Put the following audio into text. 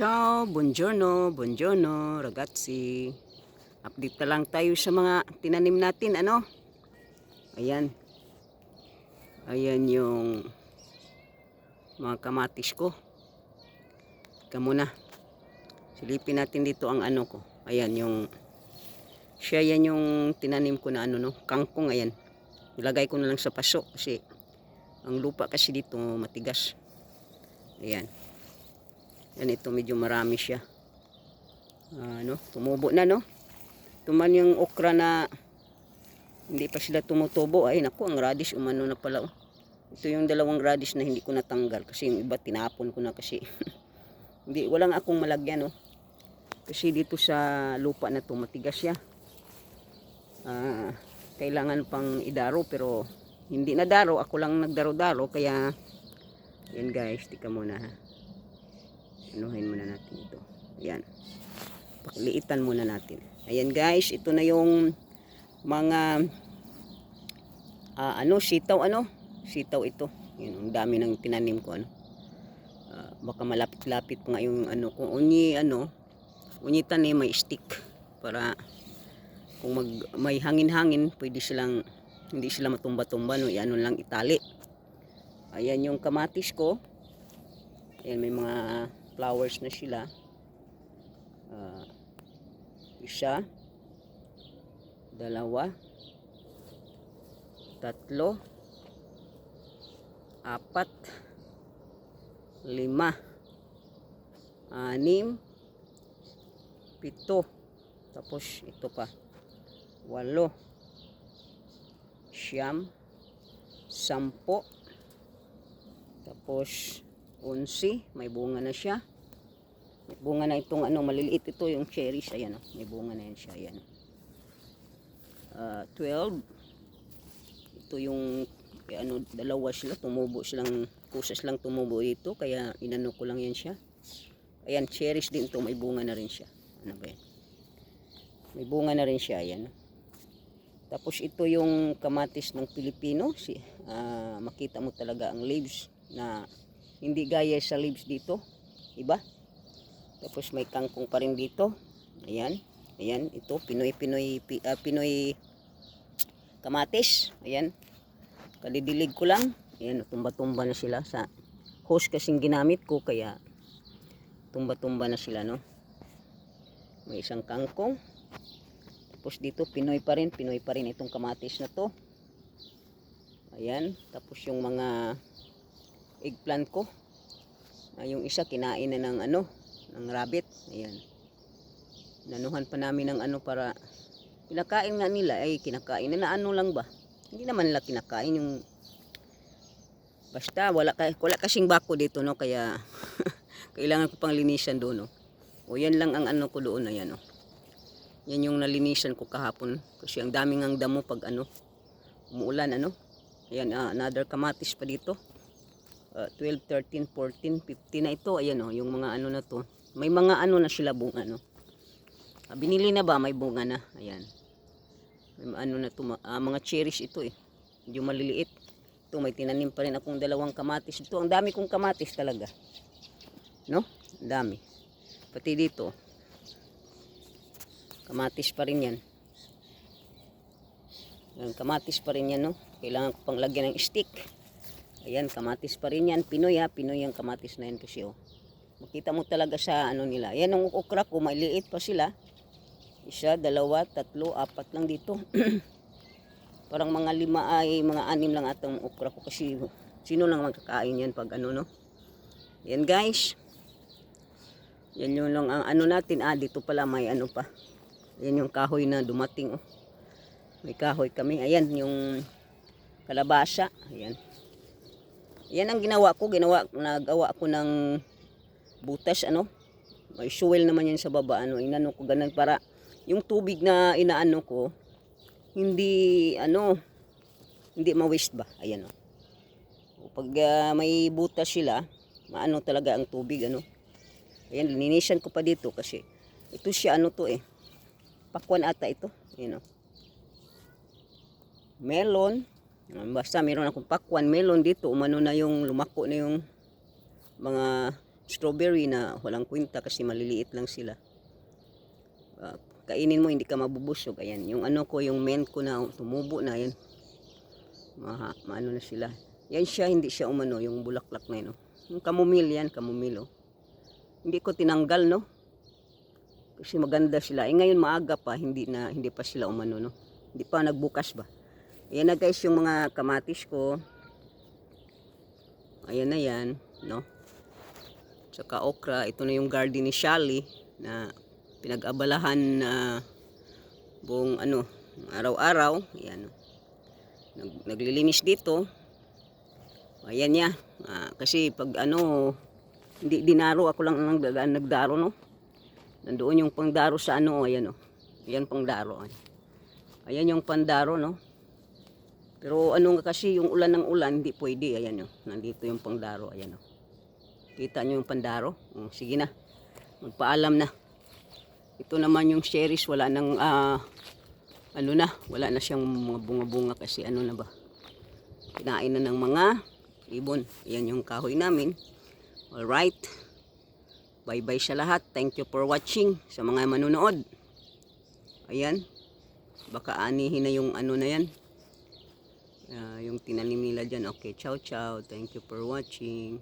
Ciao, buongiorno, buongiorno, ragazzi. Update na lang tayo sa mga tinanim natin, ano? Ayan. Ayan yung mga kamatis ko. Ika muna. Silipin natin dito ang ano ko. Ayan yung siya yan yung tinanim ko na ano no, kangkong ayan. Ilagay ko na lang sa paso kasi ang lupa kasi dito matigas. Ayan. Yan ito medyo marami siya. Ano, tumubo na no. Tuman yung okra na hindi pa sila tumutubo. Ay naku, ang radish umano na pala. Oh. Ito yung dalawang radish na hindi ko natanggal kasi yung iba tinapon ko na kasi. hindi walang akong malagyan no. Kasi dito sa lupa na to matigas siya. Ah, kailangan pang idaro pero hindi na daro. Ako lang nagdaro-daro kaya yan guys, tika muna ha anuhin muna natin ito. Ayan. Pakliitan muna natin. Ayan guys. Ito na yung mga ah, ano sitaw ano? Sitaw ito. Yun ang dami ng tinanim ko ano? Ah, baka malapit-lapit pa nga yung ano kung unyi ano unyi tanim may stick para kung mag, may hangin-hangin pwede silang hindi sila matumba-tumba no? Iano lang itali. Ayan yung kamatis ko. Ayan may mga flowers na sila. Ah, isa, dalawa, tatlo, apat, lima, anim, pito, tapos ito pa, walo, siyam, sampo, tapos 11, may bunga na siya. May bunga na itong ano, maliliit ito yung cherries. Ayan, oh, may bunga na yan siya. Ayan. Ah, 12. Ito yung, ano, dalawa sila. Tumubo silang, kusas lang tumubo dito. Kaya inano ko lang yan siya. Ayan, cherries din to May bunga na rin siya. Ano ba yan? May bunga na rin siya. Ayan. Tapos ito yung kamatis ng Pilipino. Si, ah, makita mo talaga ang leaves na hindi gaya sa leaves dito. Iba? Tapos may kangkong pa rin dito. Ayan. Ayan. Ito. Pinoy, Pinoy, pi, ah, Pinoy kamatis. Ayan. Kadidilig ko lang. Ayan. Tumba-tumba na sila sa hose kasing ginamit ko. Kaya tumba-tumba na sila. No? May isang kangkong. Tapos dito Pinoy pa rin. Pinoy pa rin itong kamatis na to. Ayan. Tapos yung mga eggplant ko. Ah, yung isa kinain na ng ano, ng rabbit. Ayan. Nanuhan pa namin ng ano para kinakain nga nila ay kinakain na, na ano lang ba? Hindi naman nila kinakain yung basta wala ka, wala kasing bako dito no kaya kailangan ko pang linisan doon no. O yan lang ang ano ko doon ayan no. Yan yung nalinisan ko kahapon kasi ang daming ang damo pag ano umuulan ano. Ayan ah, another kamatis pa dito uh, 12, 13, 14, 15 na ito. Ayan o, yung mga ano na to. May mga ano na sila bunga, no? Ah, binili na ba? May bunga na. Ayan. May ano na to, ah, mga cherries ito eh. Medyo maliliit. Ito, may tinanim pa rin akong dalawang kamatis. Ito, ang dami kong kamatis talaga. No? Ang dami. Pati dito. Kamatis pa rin yan. Yan, kamatis pa rin yan, no? Kailangan ko pang lagyan ng stick. Ayan, kamatis pa rin yan. Pinoy ha, Pinoy yung kamatis na yan kasi oh. Makita mo talaga sa ano nila. Yan ang okra ko, maliit pa sila. Isa, dalawa, tatlo, apat lang dito. Parang mga lima ay, mga anim lang atang okra ko kasi sino lang magkakain yan pag ano no. Yan guys. Yan yung lang ang ano natin. Ah, dito pala may ano pa. Yan yung kahoy na dumating oh. May kahoy kami. Ayan yung kalabasa. Ayan. Yan ang ginawa ko. Ginawa, nagawa ako ng butas, ano. May fuel naman yan sa baba, ano. Inano ko ganun para yung tubig na inaano ko, hindi, ano, hindi ma-waste ba. Ayan, oh. Pag ah, may butas sila, maano talaga ang tubig, ano. Ayan, lininisan ko pa dito kasi ito siya, ano to eh. Pakwan ata ito. Ayan, oh. Melon. Basta meron akong pakwan melon dito. Umano na yung lumako na yung mga strawberry na walang kwenta kasi maliliit lang sila. Ah, kainin mo hindi ka mabubusog. Ayan, yung ano ko, yung mint ko na tumubo na yan. Maha, maano na sila. Yan siya, hindi siya umano, yung bulaklak na yun. oh. Yung kamumil yan, kamumil oh. Hindi ko tinanggal no. Kasi maganda sila. Eh ngayon maaga pa, hindi na hindi pa sila umano no. Hindi pa nagbukas ba. Ayan na guys yung mga kamatis ko. Ayan na yan, no. Tsaka okra, ito na yung garden ni Shally na pinag-abalahan na buong ano, araw-araw. Ayan. Nag, naglilinis dito. Ayan niya. Ah, kasi pag ano, hindi dinaro ako lang nang nagdaro no. Nandoon yung pangdaro sa ano, ayan oh. Ayan pangdaro. Ayan. ayan yung pandaro no. Pero ano nga kasi yung ulan ng ulan, hindi pwede. Ayan oh. Nandito yung pangdaro. Ayan oh. Kita nyo yung pandaro? Oh, sige na. Magpaalam na. Ito naman yung cherries. Wala nang ah, ano na. Wala na siyang mga bunga-bunga kasi ano na ba. Kinain na ng mga ibon. Ayan yung kahoy namin. Alright. Bye-bye sa lahat. Thank you for watching sa mga manunood. Ayan. Baka anihin na yung ano na yan. Ah, yung tinanim nila dyan. Okay, ciao ciao. Thank you for watching.